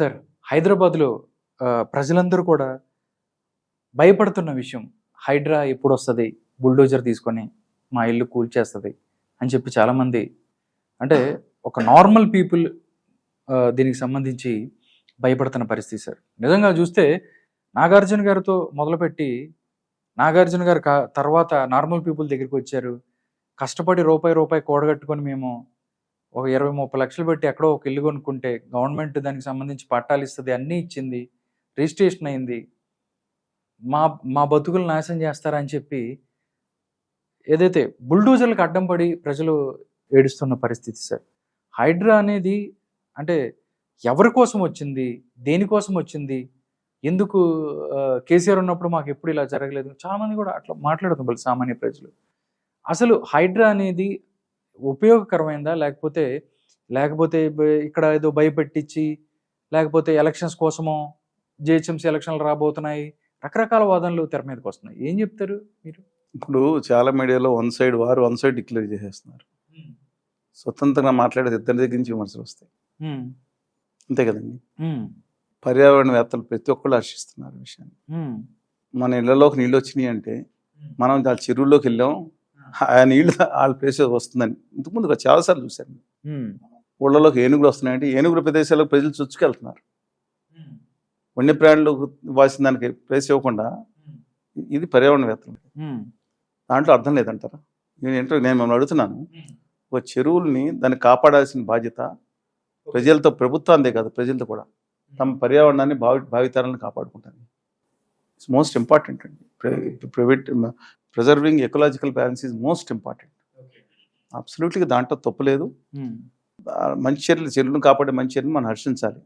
Sir హైదరాబాద్లో ప్రజలందరూ కూడా భయపడుతున్న విషయం హైడ్రా ఎప్పుడు వస్తుంది బుల్డోజర్ తీసుకొని మా ఇల్లు కూల్చేస్తుంది అని చెప్పి చాలామంది అంటే ఒక నార్మల్ పీపుల్ దీనికి సంబంధించి భయపడుతున్న పరిస్థితి సార్. నిజంగా చూస్తే నాగార్జున గారితో మొదలుపెట్టి నాగార్జున గారు కా- తర్వాత నార్మల్ పీపుల్ దగ్గరికి వచ్చారు కష్టపడి రూపాయి రూపాయి కూడగట్టుకొని మేము ఒక ఇరవై ముప్పై లక్షలు పెట్టి ఎక్కడో ఒక ఇల్లు కొనుక్కుంటే గవర్నమెంట్ దానికి సంబంధించి పట్టాలు ఇస్తుంది అన్నీ ఇచ్చింది రిజిస్ట్రేషన్ అయింది మా మా బతుకులు నాశనం చేస్తారని చెప్పి ఏదైతే బుల్డోజర్లకు అడ్డం పడి ప్రజలు ఏడుస్తున్న పరిస్థితి సార్. హైడ్రా అనేది అంటే ఎవరి కోసం వచ్చింది దేనికోసం వచ్చింది ఎందుకు కేసీఆర్ ఉన్నప్పుడు మాకు ఎప్పుడు ఇలా జరగలేదు? చాలామంది కూడా అట్లా మాట్లాడుతున్నారు సామాన్య ప్రజలు. అసలు హైడ్రా అనేది ఉపయోగకరమైందా? లేకపోతే లేకపోతే ఇక్కడ ఏదో భయపెట్టించి లేకపోతే ఎలక్షన్స్ కోసమో జిహెచ్ఎంసీ ఎలక్షన్లు రాబోతున్నాయి రకరకాల వాదనలు తెర మీదకి వస్తున్నాయి. ఏం చెప్తారు మీరు? ఇప్పుడు చాలా మీడియాలో వన్ సైడ్ వారు వన్ సైడ్ డిక్లేర్ చేసేస్తున్నారు. స్వతంత్రంగా మాట్లాడేది ఇద్దరి దగ్గర నుంచి విమర్శలు వస్తాయి. అంతే కదండి. పర్యావరణవేత్తలు ప్రతి ఒక్కళ్ళు హర్షిస్తున్నారు విషయాన్ని. మన ఇళ్ళలోకి నీళ్ళు వచ్చినాయి అంటే మనం ఆ చెరువుల్లోకి వెళ్ళాం ఆ నీళ్ళు వాళ్ళ ప్లేస్ వస్తుందని. ఇంతకుముందు చాలాసార్లు చూశాను. ఊళ్ళలోకి ఏనుగులు వస్తున్నాయంటే ఏనుగుల ప్రదేశాలకు ప్రజలు చొచ్చుకెళ్తున్నారు. వన్యప్రాణులు వాసిన దానికి ప్లేస్ ఇవ్వకుండా ఇది పర్యావరణవేత్తలు. దాంట్లో అర్థం లేదంటారా? నేను ఏంటో నేను మిమ్మల్ని అడుగుతున్నాను. ఒక చెరువుల్ని దాన్ని కాపాడాల్సిన బాధ్యత ప్రజలతో ప్రభుత్వాందే కాదు ప్రజలతో కూడా. తమ పర్యావరణాన్ని భావి భావితరాలను కాపాడుకుంటాను ఇట్స్ మోస్ట్ ఇంపార్టెంట్ అండి. Private preserving ecological balance is most important absolutely దాంట్లో తప్పు లేదు. ఉమ్, ఆ మంచి చర్యలు చెరువులను కాపాడే మంచి చర్యలు మనం హర్షించాలి.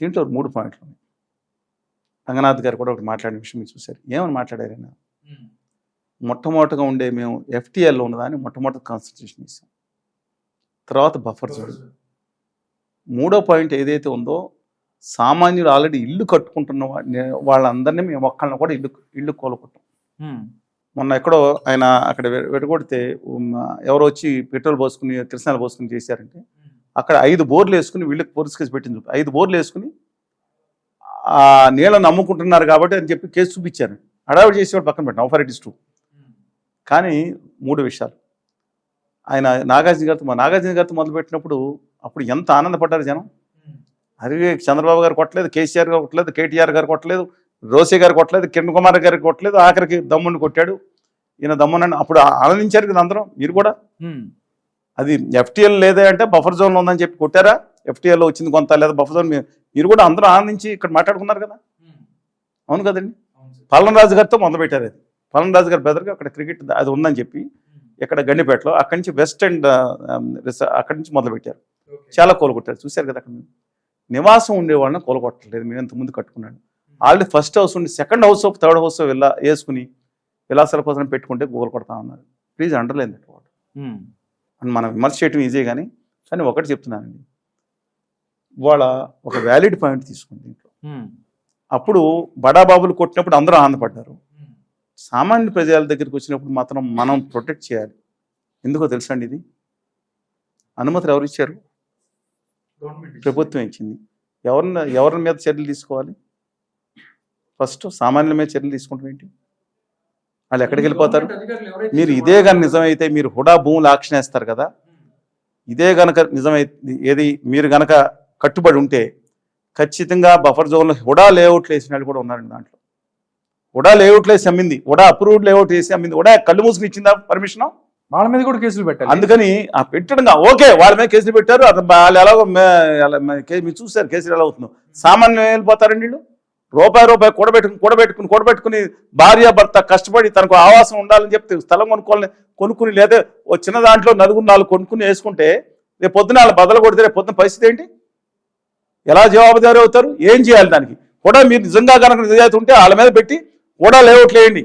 దీంట్లో మూడు పాయింట్లు ఉన్నాయి. రంగనాథ్ గారు కూడా ఒకటి మాట్లాడిన విషయం మీరు చూశారు. ఏమని మాట్లాడారు ఆయన? ఉమ్, మొట్టమొదటిగా ఉండే మేము ఎఫ్టీఎల్లో ఉన్నదాన్ని మొట్టమొదటి కాన్సన్ట్రేషన్ చేసాం తర్వాత బఫర్ జోన్ మూడో పాయింట్ ఏదైతే ఉందో సామాన్యులు ఆల్రెడీ ఇల్లు కట్టుకుంటున్న వాళ్ళందరినీ మేము ఒక్కళ్ళని కూడా ఇల్లు ఇల్లు కోలుకుంటాం. ఉమ్, మొన్న ఎక్కడో ఆయన అక్కడ వె- వెడగొడితే ఎవరో వచ్చి పెట్రోల్ పోసుకుని కిరసనాలు పోసుకుని చేశారంటే అక్కడ ఐదు బోర్లు వేసుకుని వీళ్ళకి పోలీస్ కేసు పెట్టింది. ఐదు బోర్లు వేసుకుని ఆ నీళ్ళని నమ్ముకుంటున్నారు కాబట్టి అని చెప్పి కేసు చూపించారు. హడావిడి చేసేవాడు పక్కన పెట్టాం ఆఫర్ ఇస్ టూ కానీ మూడు విషయాలు. ఆయన నాగార్జున గారితో మా నాగార్జున గారితో మొదలుపెట్టినప్పుడు అప్పుడు ఎంత ఆనందపడ్డారు జనం? అరే చంద్రబాబు గారు కొట్టలేదు కేసీఆర్ గారు కొట్టలేదు కేటీఆర్ గారు కొట్టలేదు రోసే గారు కొట్టలేదు కిరణ్ కుమార్ గారు కొట్టలేదు ఆఖరికి దమ్ముని కొట్టాడు. ఈయన దమ్మునని అప్పుడు ఆనందించారు కదా అందరం మీరు కూడా? అది ఎఫ్టీఎల్ లేదే అంటే బఫర్ జోన్లో ఉందని చెప్పి కొట్టారా? ఎఫ్టీఎల్లో వచ్చింది కొంత లేదా బఫర్ జోన్ మీరు కూడా అందరూ ఆనందించి ఇక్కడ మాట్లాడుకున్నారు కదా? అవును కదండి. అవును సార్. పల్లం రాజు గారితో మొదలుపెట్టారు అది. పల్లం రాజు గారి బెదర్గా అక్కడ క్రికెట్ అది ఉందని చెప్పి ఇక్కడ గండిపేటలో అక్కడి నుంచి వెస్ట్ అండ్ అక్కడి నుంచి మొదలుపెట్టారు. చాలా కోలుకొట్టారు. చూశారు కదా అక్కడ నివాసం ఉండే వాళ్ళని కోలుకొట్టలేదు. మేము ఇంత ముందు కట్టుకున్నాడు. ఆల్రెడీ ఫస్ట్ హౌస్ ఉండి second house of third house వెళ్ళా వేసుకుని విలాసాల కోసం పెట్టుకుంటే గోలు కొడతా ఉన్నారు. Please underline that what. అని మనం విమర్శ చేయటం ఈజీ కానీ కానీ ఒకటి చెప్తున్నానండి. వాళ్ళ ఒక వ్యాలిడ్ పాయింట్ తీసుకుంది దీంట్లో. అప్పుడు బడాబాబులు కొట్టినప్పుడు అందరూ ఆనందపడ్డారు. సామాన్య ప్రజల దగ్గరికి వచ్చినప్పుడు మాత్రం మనం ప్రొటెక్ట్ చేయాలి. ఎందుకో తెలుసా అండి ఇది? అనుమతులు ఎవరు ఇచ్చారు. ప్రభుత్వం ఇచ్చింది. ఎవరిని ఎవరి మీద చర్యలు తీసుకోవాలి? ఫస్ట్ సామాన్యుల మీద చర్యలు తీసుకుంటాం ఏంటి? వాళ్ళు ఎక్కడికి వెళ్ళిపోతారు? మీరు ఇదే కానీ నిజమైతే మీరు హుడా భూములు ఆక్షన్ వేస్తారు కదా ఇదే గనక నిజమైతే ఏది మీరు గనక కట్టుబడి ఉంటే ఖచ్చితంగా బఫర్ జోన్లో హుడా లేఅవుట్లు వేసిన వాళ్ళు కూడా ఉన్నారండి దాంట్లో. హుడా లేఅవుట్లు వేసి అమ్మింది హుడా అప్రూవ్డ్ లేఅవుట్ వేసి అమ్మింది హుడా కళ్ళు మూసుకుని ఇచ్చిందా పర్మిషన్ వాళ్ళ మీద కూడా కేసులు పెట్టాలి. అందుకని ఆ పెట్టడంగా ఓకే వాళ్ళ మీద కేసులు పెట్టారు అది వాళ్ళు ఎలాగో మీరు చూసారు కేసులు ఎలా అవుతుందో సామాన్యం వెళ్ళిపోతారండి వీళ్ళు? రూపాయి రూపాయి కూడబెట్టుకుని కూడబెట్టుకుని కూడబెట్టుకుని భార్య భర్త కష్టపడి తనకు ఆవాసం ఉండాలని చెప్తే స్థలం కొనుక్కోవాలని కొనుక్కుని లేదా ఓ చిన్న దాంట్లో నలుగురు నాలుగు కొనుక్కుని వేసుకుంటే రేపు పొద్దున వాళ్ళు బదలు కొడితే రేపు పొద్దున పరిస్థితి ఏంటి? ఎలా జవాబుదారీ అవుతారు? ఏం చేయాలి దానికి? కూడా మీరు నిజంగా కనుక నిజాయితీ ఉంటే వాళ్ళ మీద పెట్టి కూడా లేఅవుట్లు వేయండి.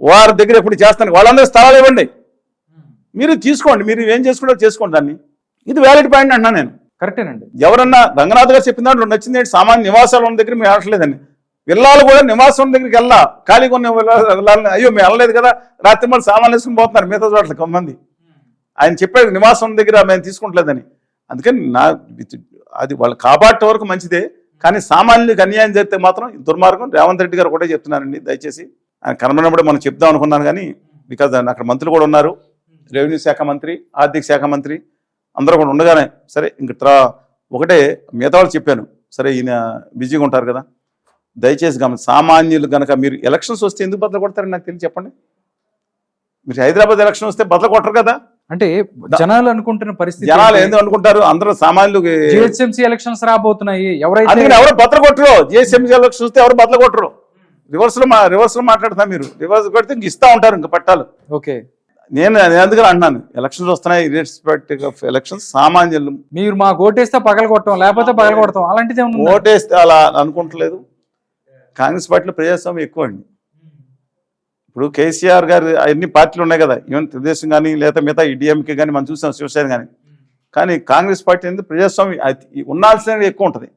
వారి దగ్గర ఎప్పుడు చేస్తాను. వాళ్ళందరూ స్థలాలు ఇవ్వండి. మీరు తీసుకోండి. మీరు ఏం చేసుకుంటారో చేసుకోండి దాన్ని. ఇది వ్యాలిడ్ పాయింట్ అంటున్నా నేను. కరెక్టేనండి. ఎవరన్నా రంగనాథ్ గారు చెప్పిన దాంట్లో నచ్చింది ఏంటి? సామాన్య నివాసాలు ఉన్న దగ్గర మేము వెళ్ళట్లేదండి. విల్లాలు కూడా నివాసం ఉన్న దగ్గరికి వెళ్ళా. ఖాళీగా ఉన్న విల్లా- విల్లాలని అయ్యో మేము వెళ్ళలేదు కదా. రాత్రి మళ్ళీ సామాన్లు వేసుకుని పోతున్నారు మిగతా చోట్ల కొంతమంది. ఆయన చెప్పాడు నివాసం ఉన్న దగ్గర మేము తీసుకుంటలేదని. అందుకని నా అది వాళ్ళు కాపాడే వరకు మంచిదే. కానీ సామాన్యులకు అన్యాయం జరిగితే మాత్రం దుర్మార్గం. రేవంత్ రెడ్డి గారు కూడా చెప్తున్నానండి దయచేసి. ఆయన కనబడినప్పుడు మనం చెప్దాం అనుకున్నాను కానీ బికాజ్ అక్కడ మంత్రులు కూడా ఉన్నారు. రెవెన్యూ శాఖ మంత్రి ఆర్థిక శాఖ మంత్రి అందరూ కూడా ఉండగానే సరే ఇంక ట్రా ఒకటే మిగతా వాళ్ళు చెప్పాను సరే ఈయన బిజీగా ఉంటారు కదా. దయచేసి గమని సామాన్యులు కనుక మీరు ఎలక్షన్స్ వస్తే ఎందుకు బద్దలు కొడతారని నాకు తెలిసి చెప్పండి. మీరు హైదరాబాద్ ఎలక్షన్ వస్తే బద్దలు కొట్టరు కదా. అంటే జనాలు అనుకుంటున్న పరిస్థితి జనాలు ఎందుకు అనుకుంటారు? అందరూ సామాన్యులు జిహెచ్ఎంసీ ఎలక్షన్స్ రాబోతున్నాయి. ఎవరైతే ఎవరు బద్దలు కొట్టరు. జిఎస్ఎంసీ ఎలక్షన్ వస్తే ఎవరు బద్దలు కొట్టరు. రివర్స్లో రివర్స్లో మాట్లాడతా మీరు. రివర్స్ కొడితే ఇంక ఇస్తా ఉంటారు ఇంకా పట్టాలు. ఓకే. నేను నేను అందుకని అంటున్నాను ఎలక్షన్స్ వస్తున్నాయి ఇర్రెస్పెక్టివ్ ఆఫ్ ఎలక్షన్స్ సామాన్యులు మీరు మా ఓటేస్తే పగల కొట్టం లేకపోతే పగల కొడతాం అలాంటిది? ఓటేస్తే అలా అనుకుంటలేదు. కాంగ్రెస్ పార్టీలో ప్రజాస్వామ్యం ఎక్కువ అండి ఇప్పుడు కేసీఆర్ గారు అన్ని పార్టీలు ఉన్నాయి కదా ఈవెన్ తెలుగుదేశం కానీ లేదా మిగతా ఈడీఎంకే కానీ మనం చూసాం శివసేన కానీ కానీ కాంగ్రెస్ పార్టీ అనేది ప్రజాస్వామ్యం అది ఉండాల్సినవి ఎక్కువ ఉంటుంది.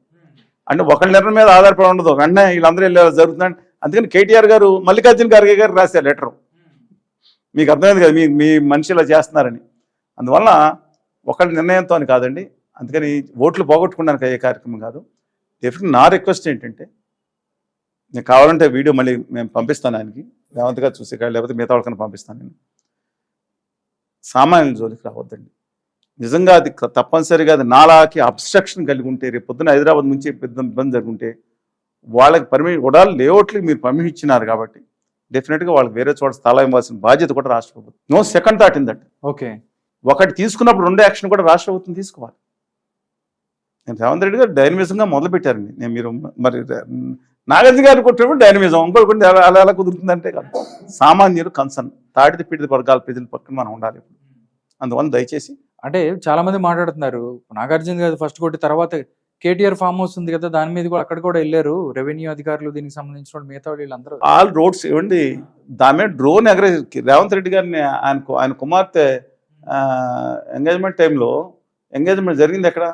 అంటే ఒకళ్ళ నిర్ణయం మీద ఆధారపడి ఉండదు. వెంటనే వీళ్ళందరూ వెళ్ళి జరుగుతుందని. అందుకని కేటీఆర్ గారు మల్లికార్జున ఖర్గే గారు రాశారు లెటర్. మీకు అర్థమైంది కదా మీ మీ మనిషి ఇలా చేస్తున్నారని. అందువల్ల ఒకటి నిర్ణయంతో అని కాదండి అందుకని ఓట్లు పోగొట్టుకోవడానికి ఏ కార్యక్రమం కాదు. డెఫినెట్ నా రిక్వెస్ట్ ఏంటంటే నేను కావాలంటే వీడియో మళ్ళీ మేము పంపిస్తాను ఆయనకి లేవంతగా చూసే కాదు లేకపోతే మిగతా వాళ్ళకన్నా పంపిస్తాను నేను. సామాన్యుల జోలికి రావద్దండి. నిజంగా అది తప్పనిసరిగా అది నాలాకి అబ్స్ట్రక్షన్ కలిగి ఉంటే రేపు పొద్దున హైదరాబాద్ నుంచి పెద్ద ఇబ్బంది జరుగుంటే వాళ్ళకి పర్మిషన్ కూడా లేఅవుట్లకి మీరు పర్మిషన్ ఇచ్చినారు కాబట్టి డెఫినెట్గా వాళ్ళకి వేరే చోట స్థలం ఇవ్వాల్సిన బాధ్యత కూడా రాష్ట్ర ప్రభుత్వం. No second thought in that okay ఒకటి తీసుకున్నప్పుడు రెండో యాక్షన్ కూడా రాష్ట్ర ప్రభుత్వం తీసుకోవాలి. నేను రేవంత్ రెడ్డి గారు డైనమిజంగా మొదలు పెట్టారండి నేను మీరు మరి నాగార్జున గారు కొట్టినప్పుడు డైనమిజం ఇంకోటి కొన్ని అలా అలా ఎలా కుదురుతుందంటే కాదు. సామాన్యులు కన్సర్న్ తాడిది పీడిత వర్గాల ప్రజల పక్కన మనం ఉండాలి అందువల్ల దయచేసి అంటే చాలా మంది మాట్లాడుతున్నారు నాగార్జున గారు ఫస్ట్ కొట్టి తర్వాత కేటీఆర్ ఫామ్ హౌస్ ఉంది కదా దాని మీద కూడా అక్కడ కూడా వెళ్ళారు. రెవెన్యూ అధికారులు దీనికి సంబంధించిన మిగతా వీళ్ళందరూ. ఆల్ రోడ్స్ ఇవ్వండి దాని మీద డ్రోన్ ఎగరేజ్ రేవంత్ రెడ్డి గారిని ఆయన ఆయన కుమార్తె ఎంగేజ్మెంట్ టైంలో ఎంగేజ్మెంట్ జరిగింది ఎక్కడ?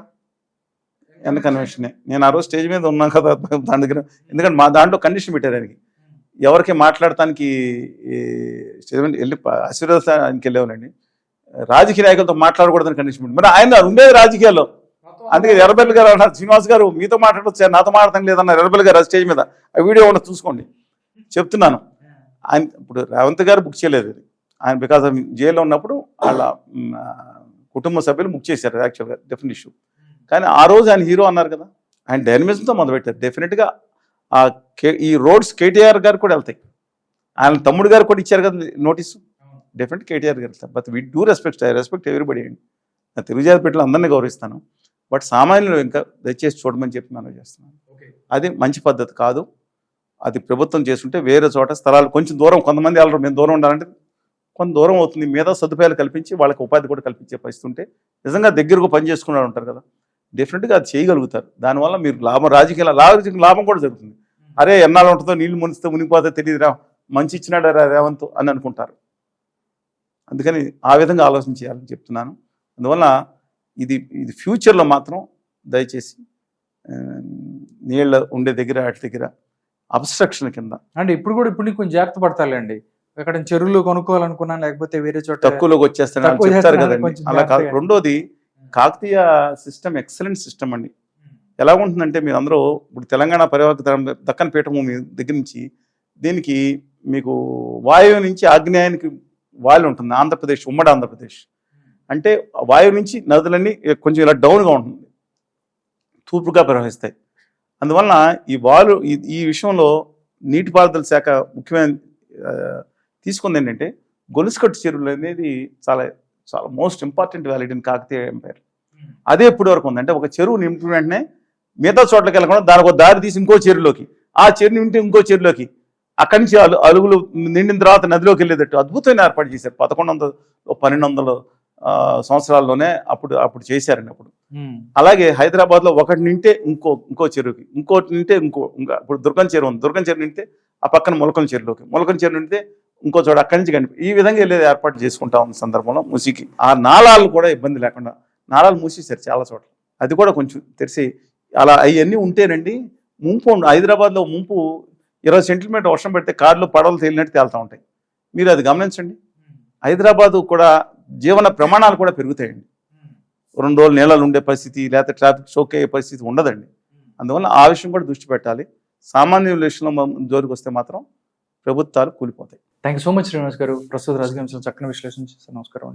ఎన్న కన్వెన్షన్. నేను ఆ రోజు స్టేజ్ మీద ఉన్నాను కదా దాని దగ్గర. ఎందుకంటే మా దాంట్లో కండిషన్ పెట్టారు ఆయనకి. ఎవరికి మాట్లాడటానికి స్టేజ్ మీద వెళ్ళి ఆశీర్వాదానికి వెళ్ళేవాళ్ళండి. రాజకీయ నాయకులతో మాట్లాడకూడదని కండిషన్ పెట్టారు. మరి ఆయన ఉండేది రాజకీయాల్లో. అందుకే ఎర్రబెల్లి గారు అన్నారు శ్రీనివాస్ గారు మీతో మాట్లాడచ్చు నాతో మాట్లాడటం లేదన్నారు ఎర్రబెల్లి గారు స్టేజ్ మీద. ఆ వీడియో ఉన్న చూసుకోండి. చెప్తున్నాను. ఆయన ఇప్పుడు రేవంత్ గారు బుక్ చేయలేదు ఆయన బికాస్ ఆఫ్ జైల్లో ఉన్నప్పుడు వాళ్ళ కుటుంబ సభ్యులు బుక్ చేశారు యాక్చువల్గా డెఫినెట్ ఇష్యూ. కానీ ఆ రోజు ఆయన హీరో అన్నారు కదా ఆయన డైనమిజంతో మొదలుపెట్టారు. డెఫినెట్గా ఆ కే ఈ రోడ్స్ కేటీఆర్ గారు కూడా వెళ్తాయి. ఆయన తమ్ముడు గారు కూడా ఇచ్చారు కదా నోటీసు. డెఫినెట్ కేటీఆర్ గారు వెళ్తారు. But we do respect I respect everybody అండి నా తెలుగు జాతి పెట్టిన అందరినీ గౌరవిస్తాను. బట్ సామాన్యులు ఇంకా దయచేసి చూడమని చెప్పి మనం చేస్తున్నాను. అది మంచి పద్ధతి కాదు. అది ప్రభుత్వం చేస్తుంటే వేరే చోట స్థలాలు కొంచెం దూరం కొంతమంది వెళ్ళరు మేము దూరం ఉండాలంటే కొంత దూరం అవుతుంది. మీద సదుపాయాలు కల్పించి వాళ్ళకి ఉపాధి కూడా కల్పించే పరిస్థితి ఉంటే నిజంగా దగ్గరకు పని చేసుకునే ఉంటారు కదా. డెఫినెట్గా అది చేయగలుగుతారు. దానివల్ల మీరు లాభం రాజకీయ రాజకీయ లాభం కూడా జరుగుతుంది. అరే ఎన్నాళ్ళు ఉంటుందో నీళ్ళు మునిస్తే మునిగిపోతే తెలియదు రా మంచి ఇచ్చినాడు రా రేవంత్ అని అనుకుంటారు. అందుకని ఆ విధంగా ఆలోచన చేయాలని చెప్తున్నాను. అందువల్ల ఇది ఇది ఫ్యూచర్లో మాత్రం దయచేసి నీళ్ళ ఉండే దగ్గర వాటి దగ్గర అబ్స్ట్రక్షన్ కింద. అంటే ఇప్పుడు కూడా ఇప్పుడు కొంచెం జాగ్రత్త పడతారులేండి. ఎక్కడ చెరువులు కొనుక్కోవాలనుకున్నాను లేకపోతే వేరే చోట తక్కువలోకి వచ్చేస్తారని తక్కువ చెప్తారు కదండి. అలా కాదు. రెండోది కాకతీయ సిస్టమ్ ఎక్సలెంట్ సిస్టమ్ అండి. ఎలా ఉంటుందంటే మీరు అందరూ ఇప్పుడు తెలంగాణ పరివాహక దక్కన్ పీఠభూమి దగ్గర నుంచి దీనికి మీకు వాయువు నుంచి ఆగ్నేయానికి వాయు ఉంటుంది. ఆంధ్రప్రదేశ్ ఉమ్మడి ఆంధ్రప్రదేశ్. అంటే వాయువు నుంచి నదులన్నీ కొంచెం ఇలా డౌన్గా ఉంటుంది. తూర్పుగా ప్రవహిస్తాయి. అందువలన ఈ వాలు ఈ విషయంలో నీటిపారుదల శాఖ ముఖ్యమైన తీసుకుంది ఏంటంటే గొలుసుకట్టు చెరువులు అనేది చాలా చాలా most important valid in Kakatiya empire అదే ఇప్పటి వరకు ఉంది అంటే ఒక చెరువు నింపిన వెంటనే మిగతా చోట్లకి వెళ్ళకుండా దానికి ఒక దారి తీసి ఇంకో చెరువులోకి ఆ చెరువు నింపి ఇంకో చెరువులోకి అక్కడి నుంచి అలు అలుగులు నిండిన తర్వాత నదిలోకి వెళ్ళేటట్టు అద్భుతమైన ఏర్పాటు చేశారు. పదకొండు వందల పన్నెండు వందల సంవత్సరాల్లోనే అప్పుడు అప్పుడు చేశారండి అప్పుడు. అలాగే హైదరాబాద్లో ఒకటి నింటే ఇంకో ఇంకో చెరువుకి ఇంకోటి నింటే ఇంకో ఇంకా ఇప్పుడు దుర్గం చెరువు ఉంది. దుర్గం చెరువు నింటే ఆ పక్కన మొలకం చెరువులోకి. మొలకం చెరువు నింటే ఇంకో చోట అక్కడి నుంచి కనిపి ఈ విధంగా వెళ్ళేది ఏర్పాటు చేసుకుంటా ఉన్న సందర్భంలో మూసికి. ఆ నాళాలు కూడా ఇబ్బంది లేకుండా నాళాలు మూసేశారు చాలా చోట్ల. అది కూడా కొంచెం తెరిచి అలా అవన్నీ ఉంటేనండి ముంపు హైదరాబాద్లో ముంపు ఇరవై సెంటీమీటర్ వర్షం పెడితే కార్లు పడవలు తేలినట్టు తేలుతూ ఉంటాయి. మీరు అది గమనించండి. హైదరాబాద్ కూడా జీవన ప్రమాణాలు కూడా పెరుగుతాయండి. రెండు రోజులు నీళ్ళలో ఉండే పరిస్థితి లేకపోతే ట్రాఫిక్ షోక్ అయ్యే పరిస్థితి ఉండదండి. అందువల్ల ఆ విషయం కూడా దృష్టి పెట్టాలి. సామాన్యుల విషయంలో మనం జోలికి వస్తే మాత్రం ప్రభుత్వాలు కూలిపోతాయి. Thank you so much Srinivas గారు. ప్రస్తుత రాజకీయ చక్కని విశ్లేషణ చేశారు. నమస్కారం